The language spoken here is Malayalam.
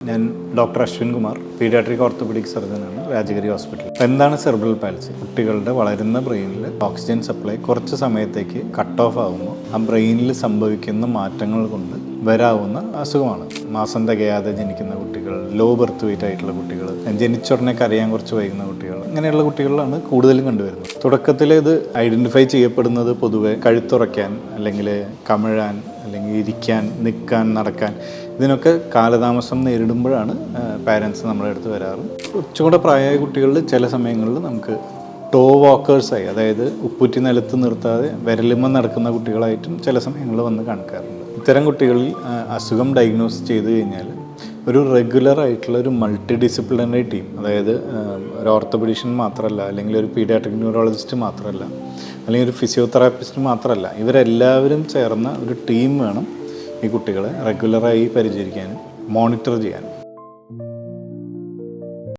ഞാൻ doctor Ashwin Kumar paediatric orthopaedic സർജനാണ് Rajagiri hospital എന്താണ് സെർബ്രൽ പാൽസി കുട്ടികളുടെ വളരുന്ന ബ്രെയിനിൽ ഓക്സിജൻ സപ്ലൈ കുറച്ച് സമയത്തേക്ക് കട്ട് ഓഫ് ആകുമ്പോൾ ആ ബ്രെയിനിൽ സംഭവിക്കുന്ന മാറ്റങ്ങൾ കൊണ്ട് വരാവുന്ന അസുഖമാണ്. മാസം തികയാതെ ജനിക്കുന്ന കുട്ടികൾ ലോ ബർത്ത് വെയിറ്റ് ആയിട്ടുള്ള കുട്ടികൾ ജനിച്ചുടനെ കരയാൻ കുറച്ച് വൈകുന്ന കുട്ടികൾ ഇങ്ങനെയുള്ള കുട്ടികളിലാണ് കൂടുതലും കണ്ടുവരുന്നത്. തുടക്കത്തിൽ ഇത് ഐഡന്റിഫൈ ചെയ്യപ്പെടുന്നത് പൊതുവെ കഴുത്തുറയ്ക്കാൻ അല്ലെങ്കിൽ കമിഴാൻ അല്ലെങ്കിൽ ഇരിക്കാൻ നിൽക്കാൻ നടക്കാൻ ഇതിനൊക്കെ കാലതാമസം നേരിടുമ്പോഴാണ് പാരൻസ് നമ്മളെ അടുത്ത് വരാറ്. കുറച്ചുകൂടെ പ്രായമായ കുട്ടികളിൽ ചില സമയങ്ങളിൽ നമുക്ക് ടോ വാക്കേഴ്സായി അതായത് ഉപ്പുറ്റി നിലത്ത് നിർത്താതെ വിരലിമ്മ നടക്കുന്ന കുട്ടികളായിട്ടും ചില സമയങ്ങളിൽ വന്ന് കാണിക്കാറുണ്ട്. ഇത്തരം കുട്ടികളിൽ അസുഖം ഡയഗ്നോസ് ചെയ്ത് കഴിഞ്ഞാൽ ഒരു റെഗുലർ ആയിട്ടുള്ള ഒരു മൾട്ടി ഡിസിപ്ലിനറി ടീം അതായത് ഒരു ഓർത്തോപെഡീഷ്യൻ മാത്രമല്ല അല്ലെങ്കിൽ ഒരു പീഡിയാട്രിക് ന്യൂറോളജിസ്റ്റ് മാത്രമല്ല അല്ലെങ്കിൽ ഒരു ഫിസിയോതെറാപ്പിസ്റ്റ് മാത്രമല്ല ഇവരെല്ലാവരും ചേർന്ന ഒരു ടീം വേണം ഈ കുട്ടികളെ റെഗുലറായി പരിചരിക്കാനും മോണിറ്റർ ചെയ്യാനും.